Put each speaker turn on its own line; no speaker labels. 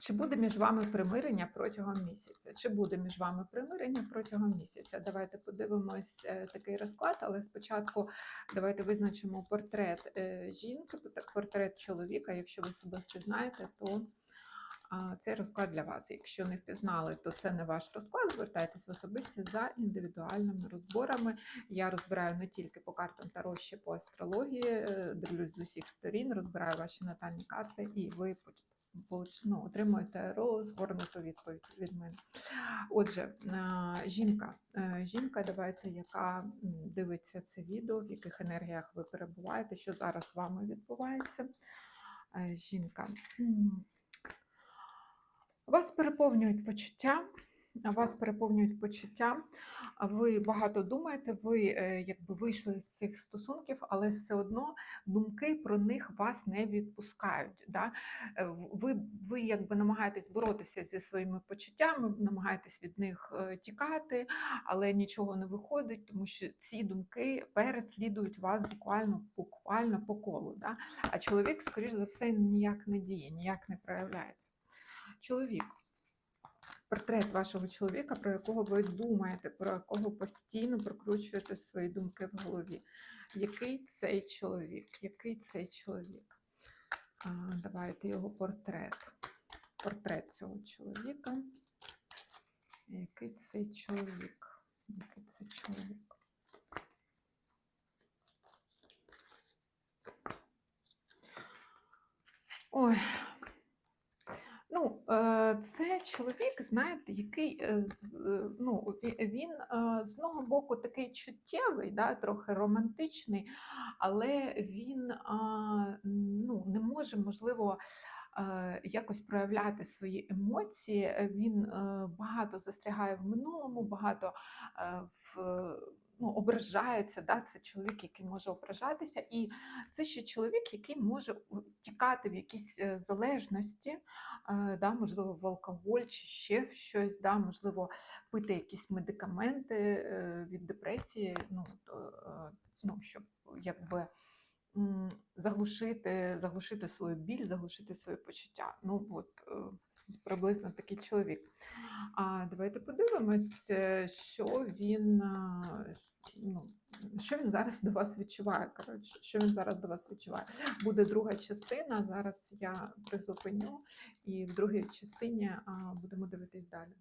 Чи буде між вами примирення протягом місяця? Чи буде між вами примирення протягом місяця? Давайте подивимось е, такий розклад, але спочатку давайте визначимо портрет е, жінки, портрет чоловіка. Якщо ви себе впізнаєте, то цей розклад для вас. Якщо не впізнали, то це не ваш розклад. Звертайтесь в особисті за індивідуальними розборами. Я розбираю не тільки по картам Таро, ще по астрології, е, дивлюсь з усіх сторін, розбираю ваші натальні карти, і ви ну, отримуєте розгорнуту відповідь від мене. Отже, жінка, е, жінка, давайте, яка дивиться це відео, в яких енергіях ви перебуваєте, що зараз з вами відбувається. Е, Жінка. Вас переповнюють почуття. Вас переповнюють почуття, ви багато думаєте, ви е, якби вийшли з цих стосунків, але все одно думки про них вас не відпускають. Да? Е, Ви, ви якби намагаєтесь боротися зі своїми почуттями, намагаєтесь від них е, тікати, але нічого не виходить, тому що ці думки переслідують вас буквально буквально по колу. Да? А чоловік, скоріш за все, ніяк не діє, ніяк не проявляється. Чоловік. Портрет вашого чоловіка, про якого ви думаєте, про якого постійно прокручуєте свої думки в голові. Який цей чоловік? Який цей чоловік? А, давайте його портрет. Портрет цього чоловіка. Який цей чоловік? Який це чоловік? Ой. Е, це чоловік, знаєте, який е, е, ну, він з одного боку такий чуттєвий, да, трохи романтичний, але він ну, не може, можливо, якось проявляти свої емоції. Він багато застрягає в минулому, багато в, ну, ображається. Да? Це чоловік, який може ображатися, і це ще чоловік, який може тікати в якісь е, залежності, е, да, можливо, в алкоголь чи ще в щось, да, можливо, пити якісь медикаменти е, від депресії, ну, ну, щоб якби заглушити, заглушити свою біль, заглушити свої почуття. Ну, от приблизно такий чоловік. А давайте подивимось, е, що він, е, ну, що він зараз до вас відчуває. Коротше, що він зараз до вас відчуває. Буде друга частина. Зараз я призупиню, і в другій частині будемо дивитись далі.